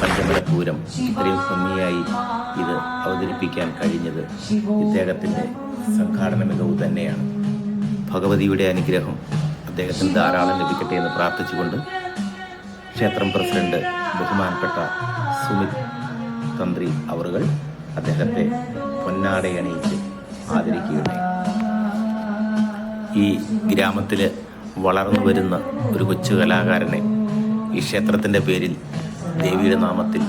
പഞ്ചമലപൂരം ഇത്രയും ഭംഗിയായി ഇത് അവതരിപ്പിക്കാൻ കഴിഞ്ഞത് ഇദ്ദേഹത്തിന്റെ സംഘാടന മികവ് തന്നെയാണ്. ഭഗവതിയുടെ അനുഗ്രഹം അദ്ദേഹത്തിന് ധാരാളം ലഭിക്കട്ടെ എന്ന് പ്രാർത്ഥിച്ചുകൊണ്ട് ക്ഷേത്രം പ്രസിഡന്റ് ബഹുമാനപ്പെട്ട സുമിത് തന്ത്രി അവറുകൾ അദ്ദേഹത്തെ പൊന്നാടയണിയിച്ച് ആദരിക്കുകയുണ്ടായി. ഈ ഗ്രാമത്തിൽ വളർന്നു വരുന്ന ഒരു കൊച്ചു കലാകാരനെ ഈ ക്ഷേത്രത്തിന്റെ പേരിൽ ദേവിയുടെ നാമത്തിൽ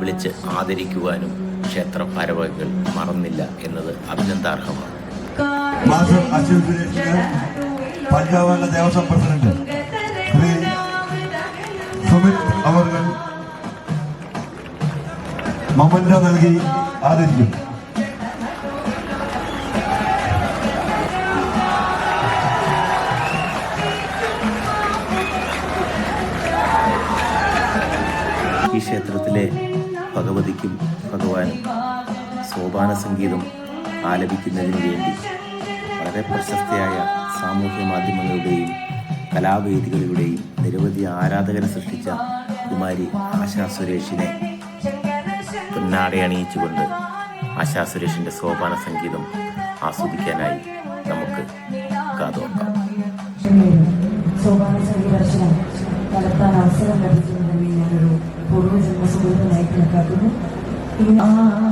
വിളിച്ച് ആദരിക്കുവാനും ക്ഷേത്ര ഭാരവാഹികൾ മറന്നില്ല എന്നത് അഭിനന്ദാർഹമാണ്. പഞ്ചാബ് ദേവസ്വം പ്രസിഡന്റ് ശ്രീ സുമിത് അവർ മൊമന്റോ നൽകി ആദരിക്കും. ക്ഷേത്രത്തിലെ ഭഗവതിക്കും ഭഗവാനും സോപാന സംഗീതം ആലപിക്കുന്നതിന് വേണ്ടി വളരെ പ്രശസ്തയായ സാമൂഹ്യ മാധ്യമങ്ങളുടെയും കലാവേദികളുടെയും നിരവധി ആരാധകരെ സൃഷ്ടിച്ച കുമാരി ആശാ സുരേഷിനെ പൊന്നാടെ അണിയിച്ചുകൊണ്ട് ആശാ സുരേഷിന്റെ സോപാന സംഗീതം ആസ്വദിക്കാനായി നമുക്ക് കാതോർക്കാം. സോപാന സംഗീതം നടത്താൻ അവസരം ലഭിക്കുന്നതിന് 음, 아.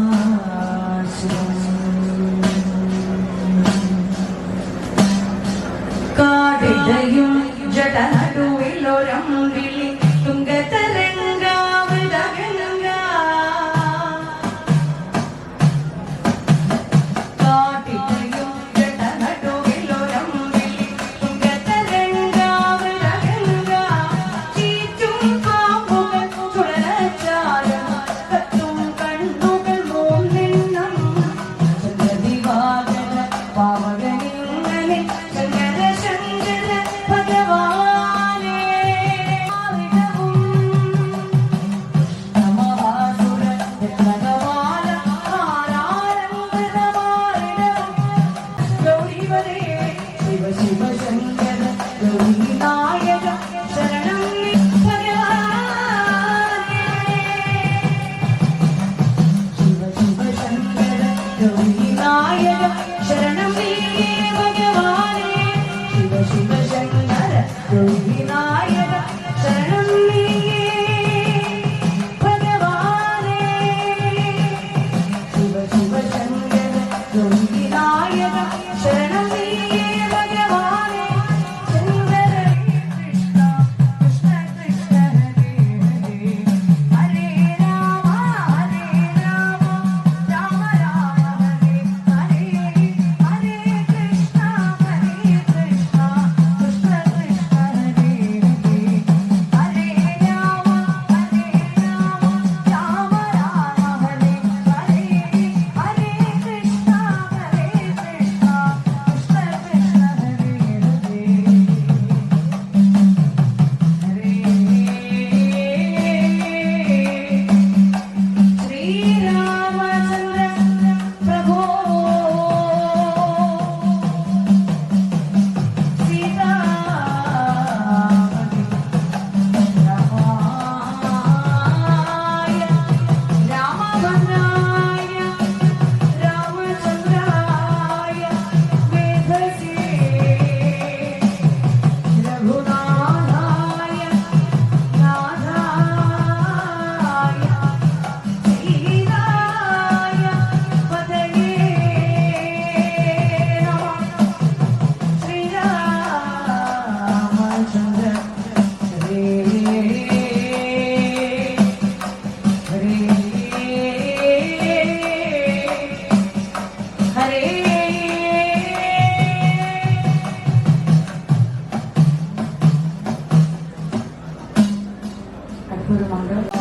그래서 만들었어.